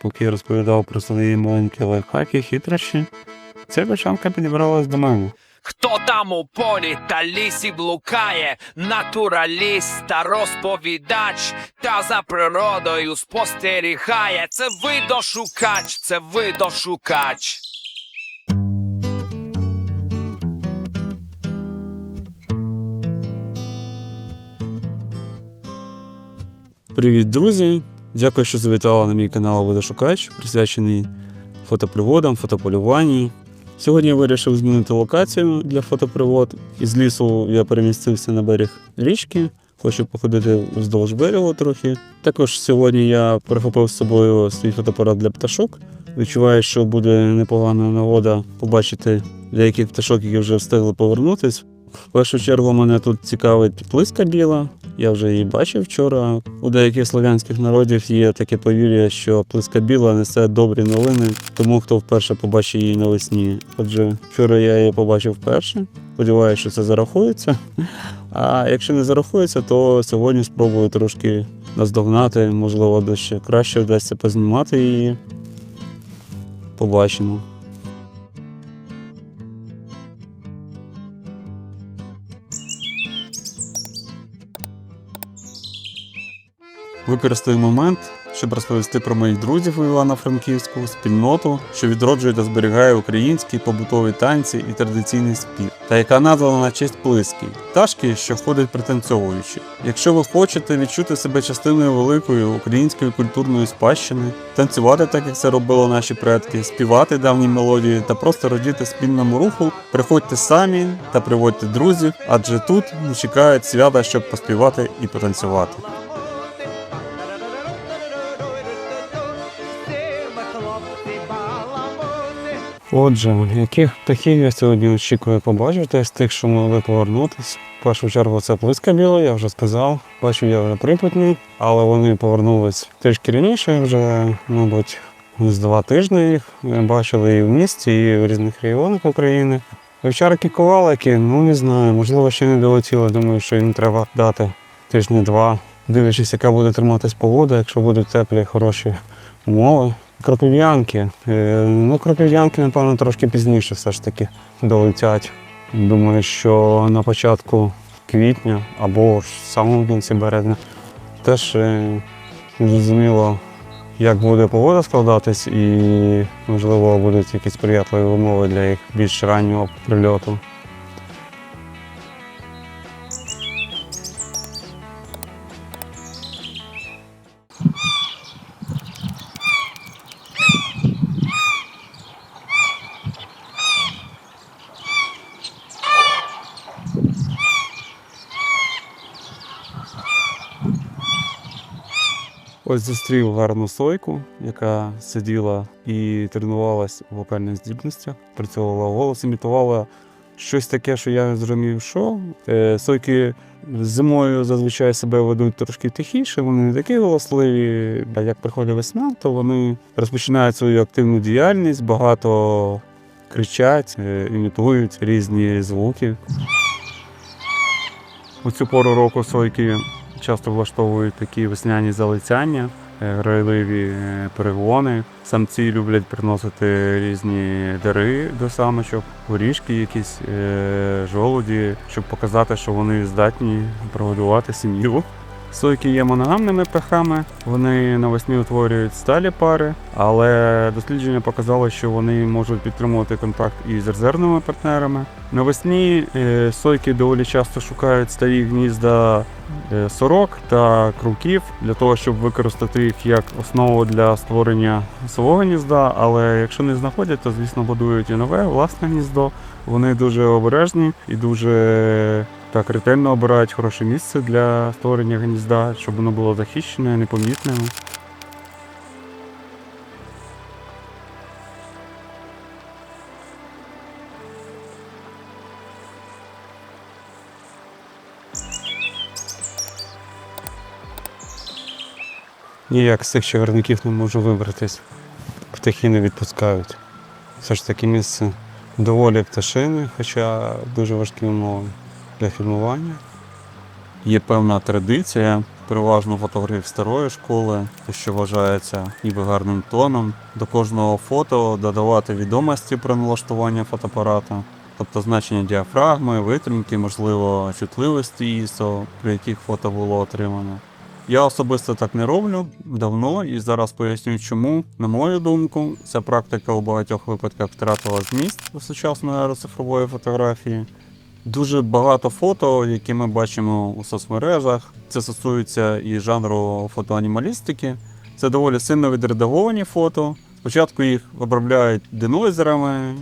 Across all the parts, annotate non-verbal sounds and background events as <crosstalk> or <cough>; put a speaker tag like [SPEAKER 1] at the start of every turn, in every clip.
[SPEAKER 1] поки я розповідав про свої маленькі лайфхаки, хитрощі, ця бачанка підібралась до мене.
[SPEAKER 2] Хто там у полі та лісі блукає, натураліст та розповідач, та за природою спостерігає. Це видошукач, це видошукач.
[SPEAKER 1] Привіт, друзі! Дякую, що завітали на мій канал Водошукач, присвячений фотоприводам, фотополюванні. Сьогодні я вирішив змінити локацію для фотопривод. Із лісу я перемістився на берег річки. Хочу походити вздовж берегу трохи. Також сьогодні я прихопив з собою свій фотоапарат для пташок. Відчуваю, що буде непогана нагода побачити деяких пташок, які вже встигли повернутись. В першу чергу мене тут цікавить плиска біла. Я вже її бачив вчора. У деяких слов'янських народів є таке повір'я, що плиска біла несе добрі новини, тому хто вперше побачить її навесні. Отже, вчора я її побачив вперше. Сподіваюся, що це зарахується. А якщо не зарахується, то сьогодні спробую трошки наздогнати, можливо, дещо краще вдасться познімати її. Побачимо. Використаю момент, щоб розповісти про моїх друзів у Івано-Франківську, спільноту, що відроджує та зберігає українські побутові танці і традиційний спів, та яка названа на честь плиски пташки, що ходить пританцьовуючи. Якщо ви хочете відчути себе частиною великої української культурної спадщини, танцювати так, як це робили наші предки, співати давні мелодії та просто радіти спільному руху, приходьте самі та приводьте друзів, адже тут чекають свята, щоб поспівати і потанцювати. Отже, яких птахів я сьогодні очікую побачити з тих, що могли повернутися. В першу чергу це плиска біла, я вже сказав. Бачив я вже припутні, але вони повернулись трішки раніше, вже, мабуть, з два тижні їх бачили і в місті, і в різних регіонах України. Вівчарки ковалики, ну не знаю, можливо, ще не долетіли. Думаю, що їм треба дати тижні-два, дивлячись, яка буде триматись погода, якщо будуть теплі, хороші умови. Кропив'янки. Е, Ну, кропив'янки, напевно, трошки пізніше все ж таки долетять. Думаю, що на початку квітня або в самому кінці березня теж е, зрозуміло, як буде погода складатись, і, можливо, будуть якісь приятливі умови для їх більш раннього прильоту. Ось зустрів гарну сойку, яка сиділа і тренувалась у вокальних здібностях, працювала голос, імітувала щось таке, що я зрозумів, що. Е, Сойки зимою зазвичай себе ведуть трошки тихіше, вони не такі голосливі. А як приходить весна, то вони розпочинають свою активну діяльність, багато кричать, е, імітують різні звуки. У цю пору року сойки часто влаштовують такі весняні залицяння, е, грайливі е, перегони. Самці люблять приносити різні дари до самочок, горішки, якісь е, жолуді, щоб показати, що вони здатні прогодувати сім'ю. Сойки є моногамними птахами, вони навесні утворюють сталі пари, але дослідження показало, що вони можуть підтримувати контакт і з резервними партнерами. Навесні е, сойки доволі часто шукають старі гнізда е, сорок та круків для того, щоб використати їх як основу для створення свого гнізда. Але якщо не знаходять, то звісно будують і нове власне гніздо. Вони дуже обережні і дуже так ретельно обирають хороше місце для створення гнізда, щоб воно було захищене, непомітним. Ніяк з цих чагарників не можу вибратись. Птахи не відпускають. Все ж таки місце доволі пташини, хоча дуже важкі умови для фільмування. Є певна традиція переважно фотографів старої школи, те, що вважається ніби гарним тоном. До кожного фото додавати відомості про налаштування фотоапарата, тобто значення діафрагми, витримки, можливо, чутливості ISO, при яких фото було отримано. Я особисто так не роблю давно і зараз поясню, чому. На мою думку, ця практика у багатьох випадках втратила зміст у сучасної аероцифрової фотографії. Дуже багато фото, які ми бачимо у соцмережах. Це стосується і жанру фотоанімалістики. Це доволі сильно відредаговані фото. Спочатку їх обробляють денойзерами,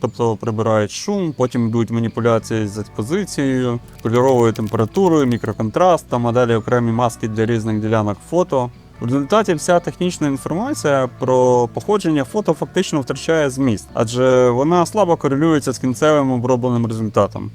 [SPEAKER 1] тобто прибирають шум, потім йдуть маніпуляції з експозицією, кольоровою температурою, мікроконтрастом, а далі окремі маски для різних ділянок фото. В результаті вся технічна інформація про походження фото фактично втрачає зміст, адже вона слабо корелюється з кінцевим обробленим результатом.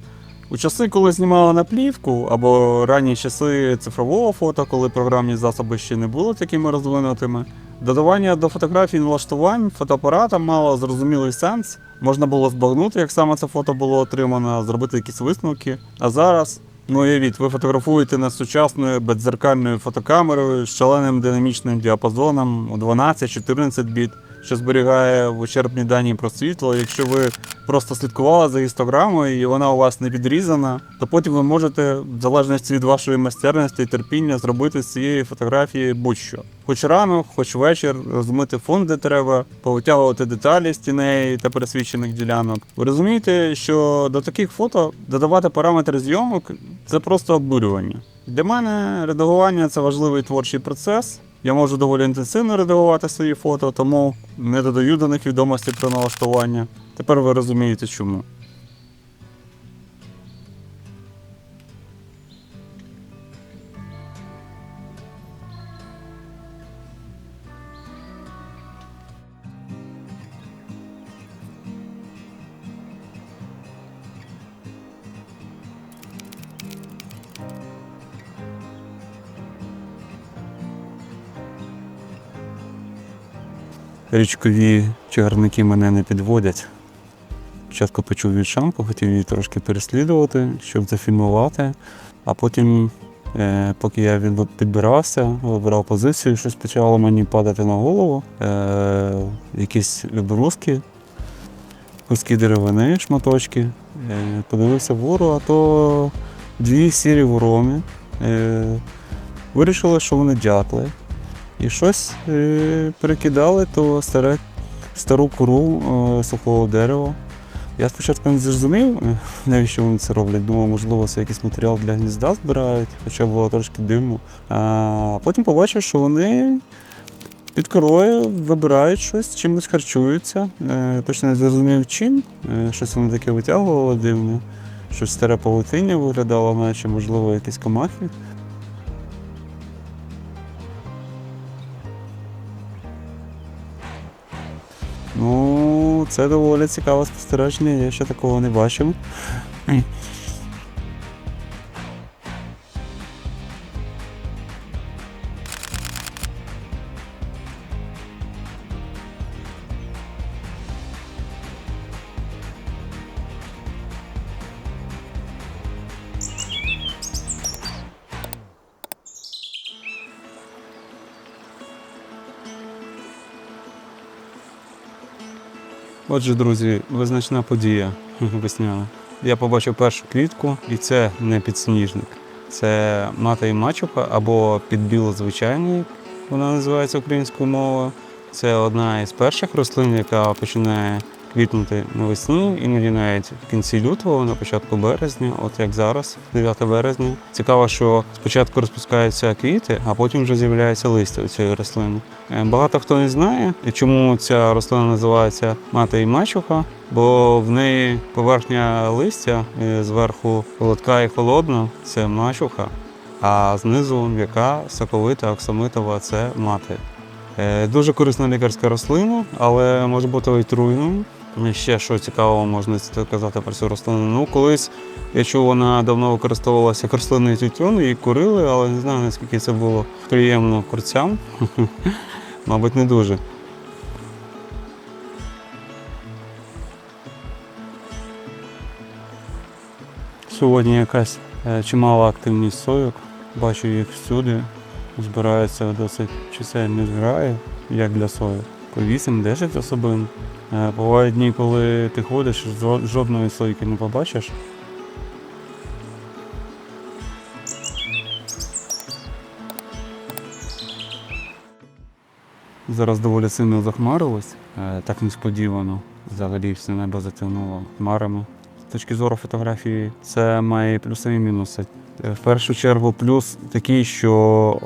[SPEAKER 1] У часи, коли знімали на плівку, або ранні часи цифрового фото, коли програмні засоби ще не були такими розвинутими, додавання до фотографій налаштувань фотоапарата мало зрозумілий сенс. Можна було збагнути, як саме це фото було отримано, зробити якісь висновки. А зараз, ну уявіть, ви фотографуєте нас сучасною бездзеркальною фотокамерою з шаленим динамічним діапазоном у 12-14 біт, що зберігає вичерпні дані про світло. Якщо ви просто слідкували за гістограмою і вона у вас не підрізана, то потім ви можете, в залежності від вашої майстерності і терпіння, зробити з цієї фотографії будь-що. Хоч ранок, хоч вечір, розмити фон, де треба, повитягувати деталі з тіней та пересвічених ділянок. Ви розумієте, що до таких фото додавати параметри зйомок це просто обдурювання. Для мене редагування це важливий творчий процес. Я можу доволі інтенсивно редагувати свої фото, тому не додаю до них відомості про налаштування. Тепер ви розумієте чому. Річкові чагарники мене не підводять. Спочатку почув від хотів її трошки переслідувати, щоб зафільмувати. А потім, е, поки я підбирався, вибирав позицію, щось почало мені падати на голову. Е, якісь люборуски, куски деревини, шматочки. Е, подивився вгору, а то дві сірі ворони. Е, вирішили, що вони дятли. І щось е, перекидали то старе, стару кору е, сухого дерева. Я спочатку не зрозумів, е, навіщо вони це роблять. Думав, можливо, це якийсь матеріал для гнізда збирають, хоча було трошки диму. А потім побачив, що вони під корою вибирають щось, чимось харчуються. Точно не зрозумів чим. Щось вони таке витягувало дивне. Щось старе павутиння виглядало, наче, можливо, якісь комахи. Ну, це доволі цікаве спостереження, я ще такого не бачив. Отже, друзі, визначна подія <laughs> весняна. Я побачив першу квітку, і це не підсніжник. Це мата і мачуха або підбіло звичайний, вона називається українською мовою. Це одна із перших рослин, яка починає квітнути навесні, іноді навіть в кінці лютого, на початку березня, от як зараз, 9 березня. Цікаво, що спочатку розпускаються квіти, а потім вже з'являється листя у цієї рослини. Е, Багато хто не знає, чому ця рослина називається мата і мачуха, бо в неї поверхня листя е, зверху холодка і холодна це мачуха, а знизу м'яка, соковита, оксамитова це мати. Е, Дуже корисна лікарська рослина, але може бути отруйною. І Ще що цікавого можна сказати про цю рослину. Ну, колись я чув, вона давно використовувалася як рослинний тютюн, її курили, але не знаю, наскільки це було приємно курцям. <laughs> Мабуть, не дуже. Сьогодні якась е, чимала активність сойок. Бачу їх всюди. збирається досить чисельні зграї, як для сої. По 8-10 особин. Е, Бувають дні, коли ти ходиш, жодної сойки не побачиш. Зараз доволі сильно захмарилось, е, так несподівано. Взагалі все небо затягнуло хмарами. З точки зору фотографії, це має плюси і мінуси. Е, В першу чергу, плюс такий, що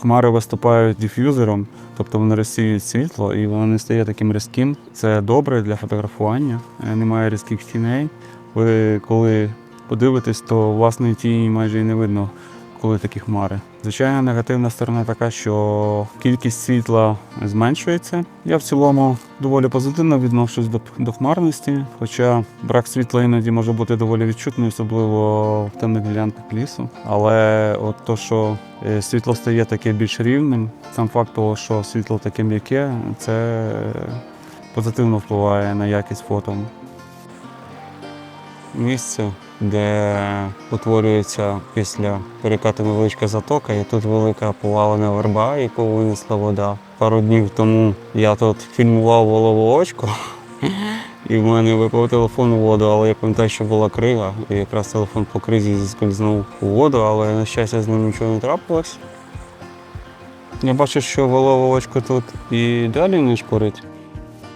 [SPEAKER 1] хмари виступають диф'юзером, тобто вони розсіюють світло і воно не стає таким різким. Це добре для фотографування, е, немає різких тіней. Ви коли подивитесь, то власної тіні майже і не видно, коли такі хмари. Звичайно, негативна сторона така, що кількість світла зменшується. Я в цілому доволі позитивно відношусь до, до хмарності, хоча брак світла іноді може бути доволі відчутний, особливо в темних ділянках лісу. Але от то, що е, світло стає таке більш рівним, сам факт того, що світло таке м'яке, це позитивно впливає на якість фото. Місце, де утворюється після перекату невеличка затока, і тут велика повалена верба, яку винесла вода. Пару днів тому я тут фільмував волове очко, і в мене випав телефон у воду, але я пам'ятаю, що була крива, і якраз телефон по кризі зіскользнув у воду, але на щастя з ним нічого не трапилось. Я бачу, що волове очко тут і далі не шкурить.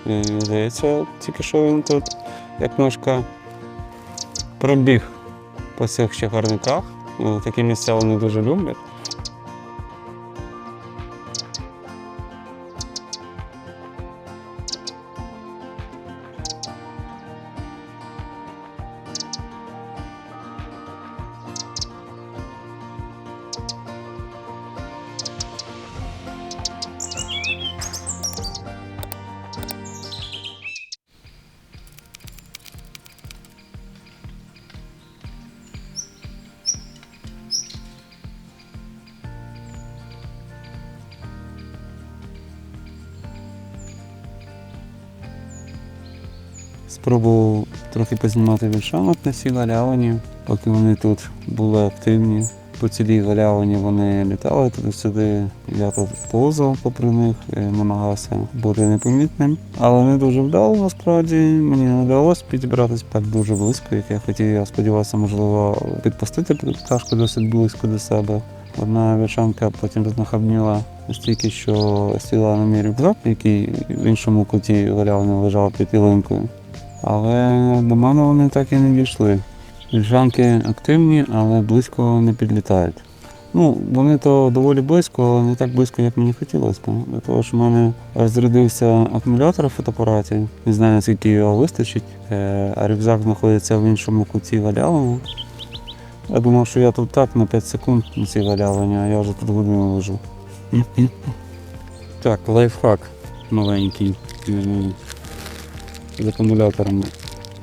[SPEAKER 1] І, Здається, тільки що він тут, як ножка, пробіг по цих чагарниках. Такі місця вони дуже люблять. Спробував трохи познімати вільшанок на цій галявині, поки вони тут були активні. По цілій галявині вони літали туди-сюди. Я тут повзав попри них, е, намагався бути непомітним. Але не дуже вдало насправді. Мені не вдалося підібратися так дуже близько, як я хотів. Я сподівався, можливо, підпустити пташку досить близько до себе. Одна віршанка потім знахабніла настільки, що сіла на мій рюкзак, який в іншому куті галявини лежав під ялинкою. Але до мене вони так і не дійшли. Вільшанки активні, але близько не підлітають. Ну, вони то доволі близько, але не так близько, як мені хотілося. Для того, що в мене розрядився акумулятор в фотоапараті. Не знаю, наскільки його вистачить, е, а рюкзак знаходиться в іншому куті галявини. Я думав, що я тут так на 5 секунд на цій галявині, а я вже тут годину лежу. <laughs> Так, лайфхак маленький е, з акумуляторами.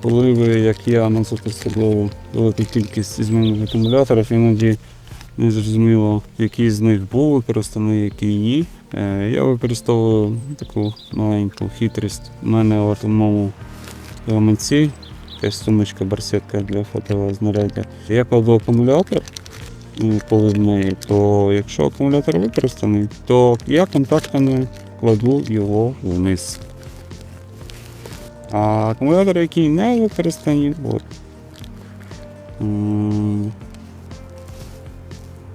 [SPEAKER 1] Поливи, як я, з собою велику кількість змінних акумуляторів, іноді не зрозуміло, які з них був використаний, які ні. Е, Я використовую таку маленьку хитрість. У мене от у моєму якась сумочка барсетка для фотознаряддя. Я кладу акумулятор в неї, то якщо акумулятор використаний, то я контактами кладу його вниз. А акумулятори, які не використані, от,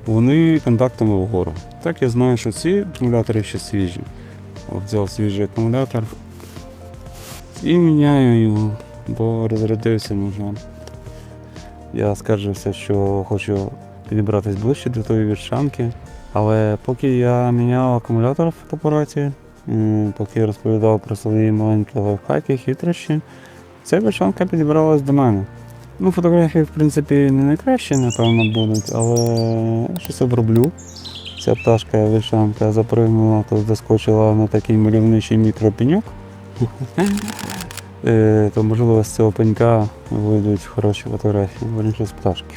[SPEAKER 1] вони контактами вгору. Так я знаю, що ці акумулятори ще свіжі. От взяв свіжий акумулятор і міняю його, бо розрядився можна. Я скаржився, що хочу підібратись ближче до тої віршанки. Але поки я міняв акумулятор в м, поки розповідав про свої маленькі лайфхаки, хитрощі, ця віршанка підібралась до мене. Ну, фотографії, в принципі, не найкращі, напевно, будуть, але щось оброблю. Ця пташка віршанка запригнула, тут заскочила на такий мальовничий мікропеньок. <laughs> Е, То можливо з цього пенька вийдуть хороші фотографії, верніше з пташки.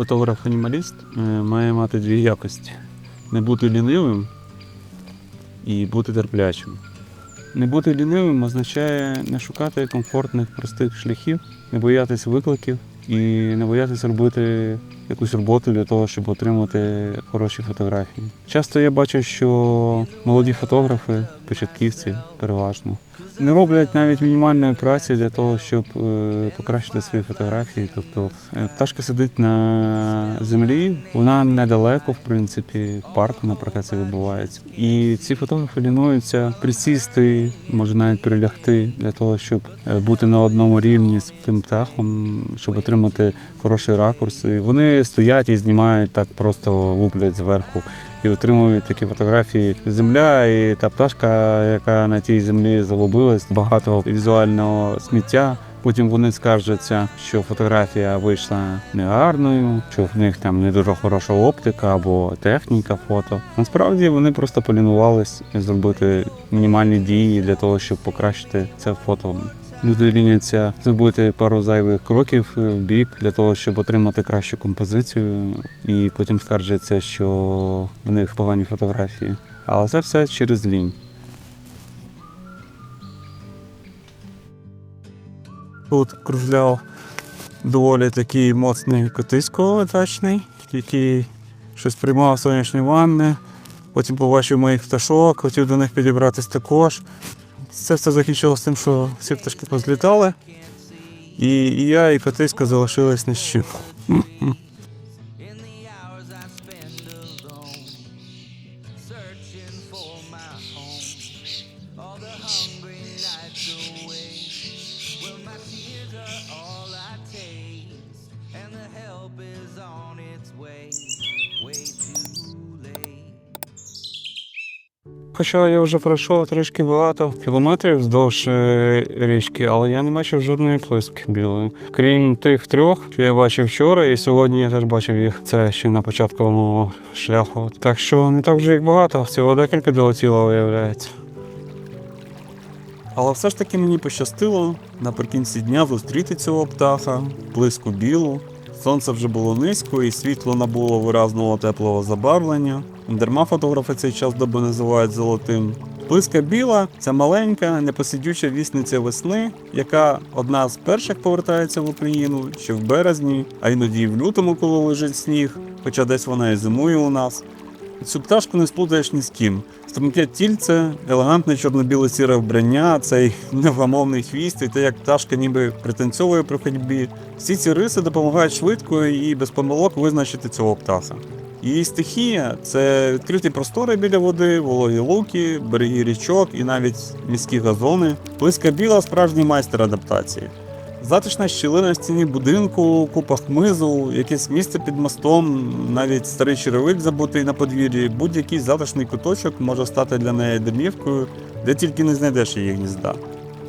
[SPEAKER 1] Фотограф-анімаліст е, має мати дві якості: не бути лінивим і бути терплячим. Не бути лінивим означає не шукати комфортних, простих шляхів, не боятися викликів і не боятись робити якусь роботу для того, щоб отримати хороші фотографії. Часто я бачу, що молоді фотографи, початківці переважно, не роблять навіть мінімальної праці для того, щоб е, покращити свої фотографії. Тобто е, пташка сидить на землі, вона недалеко, в принципі, в парку, наприклад, це відбувається. І ці фотографи лінуються присісти, може навіть прилягти для того, щоб е, бути на одному рівні з тим птахом, щоб отримати хороший ракурс. І вони стоять і знімають так, просто луплять зверху і отримують такі фотографії. Земля і та пташка, яка на тій землі загубилась, багато візуального сміття. Потім вони скаржаться, що фотографія вийшла негарною, що в них там не дуже хороша оптика або техніка фото. Насправді вони просто полінувались зробити мінімальні дії для того, щоб покращити це фото. Люди ліняться зробити пару зайвих кроків в бік для того, щоб отримати кращу композицію, і потім скаржаться, що в них погані фотографії. Але це все через лінь. Тут кружляв доволі такий моцний котисько летачний, який щось приймав сонячні ванни. Потім побачив моїх пташок, хотів до них підібратись також. Це все закінчилося тим, що всі пташки позлітали. І, і я, і котисько залишились ні з Хоча я вже пройшов трішки багато кілометрів вздовж е, річки, але я не бачив жодної плиски білої. Крім тих трьох, що я бачив вчора, і сьогодні я теж бачив їх. Це ще на початку мого шляху. Так що не так вже їх багато, всього декілька долетіло, виявляється. Але все ж таки мені пощастило наприкінці дня зустріти цього птаха, близько білу. Сонце вже було низько і світло набуло виразного теплого забарвлення. Дарма фотографи цей час доби називають золотим. Близька біла це маленька, непосидюча вісниця весни, яка одна з перших повертається в Україну ще в березні, а іноді в лютому, коли лежить сніг, хоча десь вона і зимує у нас. Цю пташку не сплутаєш ні з ким. Струнке тільце, елегантне чорно-біле-сіре вбрання, цей невгамовний хвіст, і те, як пташка ніби пританцьовує при ходьбі. Всі ці риси допомагають швидко і без помилок визначити цього птаха. Її стихія це відкриті простори біля води, вологі луки, береги річок і навіть міські газони. Близька біла справжній майстер адаптації. Затишна щілина в стіні будинку, купа хмизу, якесь місце під мостом, навіть старий черевик забутий на подвір'ї, будь-який затишний куточок може стати для неї домівкою, де тільки не знайдеш її гнізда.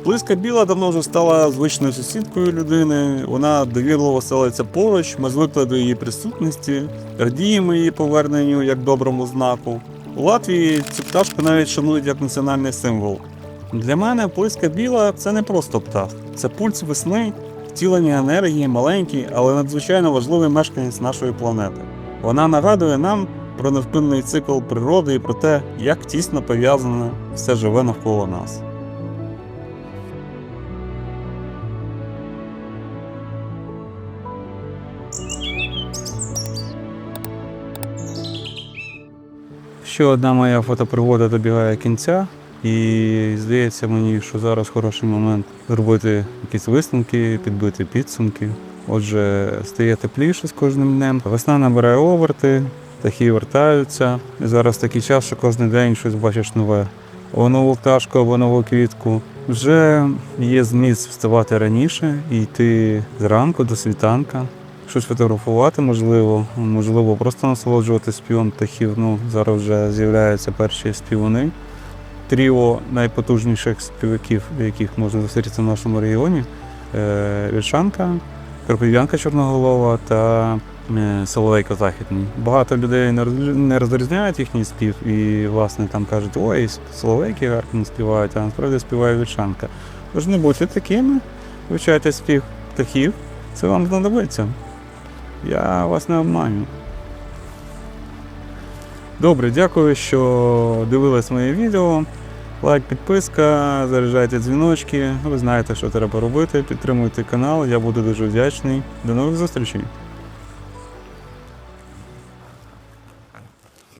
[SPEAKER 1] Близька біла давно вже стала звичною сусідкою людини. Вона довірливо селиться поруч, ми звикли до її присутності, радіємо її поверненню як доброму знаку. У Латвії цю пташку навіть шанують як національний символ. Для мене плиска біла це не просто птах, це пульс весни, втілення енергії, маленький, але надзвичайно важливий мешканець нашої планети. Вона нагадує нам про невпинний цикл природи і про те, як тісно пов'язане все живе навколо нас. Ще одна моя фотопригода добігає кінця, і здається мені, що зараз хороший момент зробити якісь висновки, підбити підсумки. Отже, стає тепліше з кожним днем. Весна набирає оберти, птахи вертаються. І зараз такий час, що кожен день щось бачиш нове. Або нову пташку, або нову квітку. Вже є зміст вставати раніше і йти зранку до світанка щось фотографувати, можливо, можливо, просто насолоджуватися співом птахів. Ну, зараз вже з'являються перші співуни. Тріо найпотужніших співаків, яких можна зустріти в нашому регіоні. Е, Віршанка, Карпів'янка Чорноголова та е, Соловейко Західний. Багато людей не розрізняють їхній спів і, власне, там кажуть, ой, Соловейки гарно співають, а насправді співає Віршанка. Тож не будьте такими, вивчайте спів птахів, це вам знадобиться. Я вас не обманю. Добре, дякую, що дивились моє відео. Лайк, підписка, заряджайте дзвіночки. Ви знаєте, що треба робити. Підтримуйте канал, я буду дуже вдячний. До нових зустрічей!